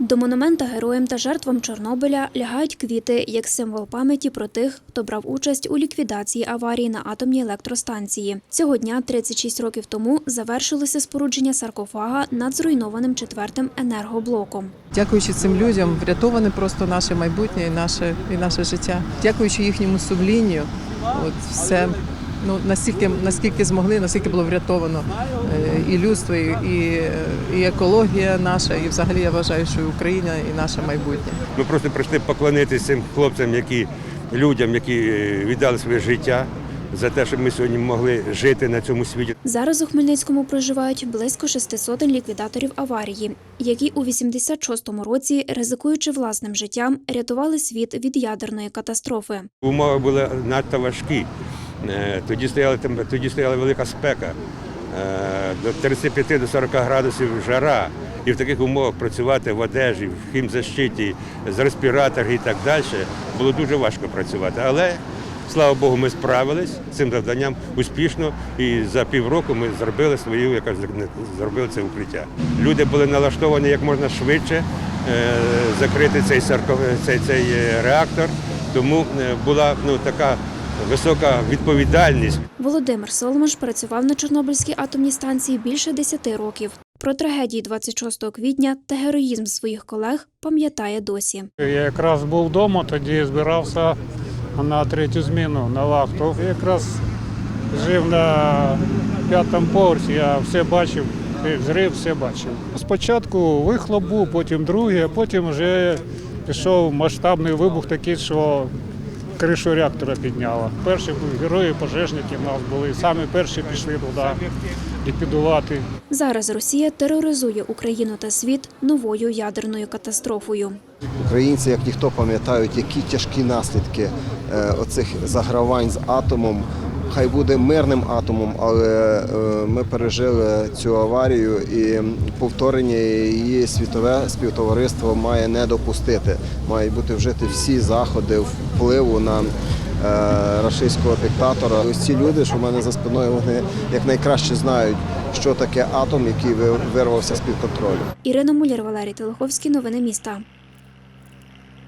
До монумента героям та жертвам Чорнобиля лягають квіти як символ пам'яті про тих, хто брав участь у ліквідації аварії на атомній електростанції. Цього дня, 36 років тому, завершилося спорудження саркофага над зруйнованим четвертим енергоблоком. Дякуючи цим людям, врятоване просто наше майбутнє і наше, і наше життя. Дякуючи їхньому сумлінню, от все ну настільки, наскільки змогли, наскільки було врятовано е, і людство, і, і, і екологія наша, і взагалі я вважаю, що і Україна, і наше майбутнє. Ми просто прийшли поклонитися цим хлопцям, які людям, які е, віддали своє життя за те, щоб ми сьогодні могли жити на цьому світі. Зараз у Хмельницькому проживають близько шести сотень ліквідаторів аварії, які у 86-му році, ризикуючи власним життям, рятували світ від ядерної катастрофи. Умови були надто важкі. Е, Тоді стояла тоді стояла велика спека. Е, До 35 до 40 градусів жара. І в таких умовах працювати в одежі, в хімзащиті, з респіраторів і так далі було дуже важко працювати. Але слава Богу, ми справились з цим завданням успішно. І за півроку ми зробили свою, яка зробили це укриття. Люди були налаштовані як можна швидше е, закрити цей, цей, цей реактор. Тому була ну, така висока відповідальність. Володимир Соломош працював на Чорнобильській атомній станції більше 10 років. Про трагедії 26 квітня та героїзм своїх колег пам'ятає досі. Я якраз був вдома, тоді збирався на третю зміну на вахту. Якраз жив на п'ятому поверсі, я все бачив, зрив все бачив. Спочатку вихлоп був, потім другий, а потім вже пішов масштабний вибух такий, що кришу реактора підняла. Перші герої, пожежники в нас були, самі перші пішли туди ліквідувати. Зараз Росія тероризує Україну та світ новою ядерною катастрофою. Українці, як ніхто, пам'ятають, які тяжкі наслідки е, оцих загравань з атомом. Хай буде мирним атомом, але е, ми пережили цю аварію і повторення її світове співтовариство має не допустити. Мають бути вжити всі заходи впливу на е, рашистського диктатора. Ось ці люди, що в мене за спиною, вони якнайкраще знають, що таке атом, який ви- вирвався з під контролю. Ірина Муляр, Валерій Телеховський. Новини міста.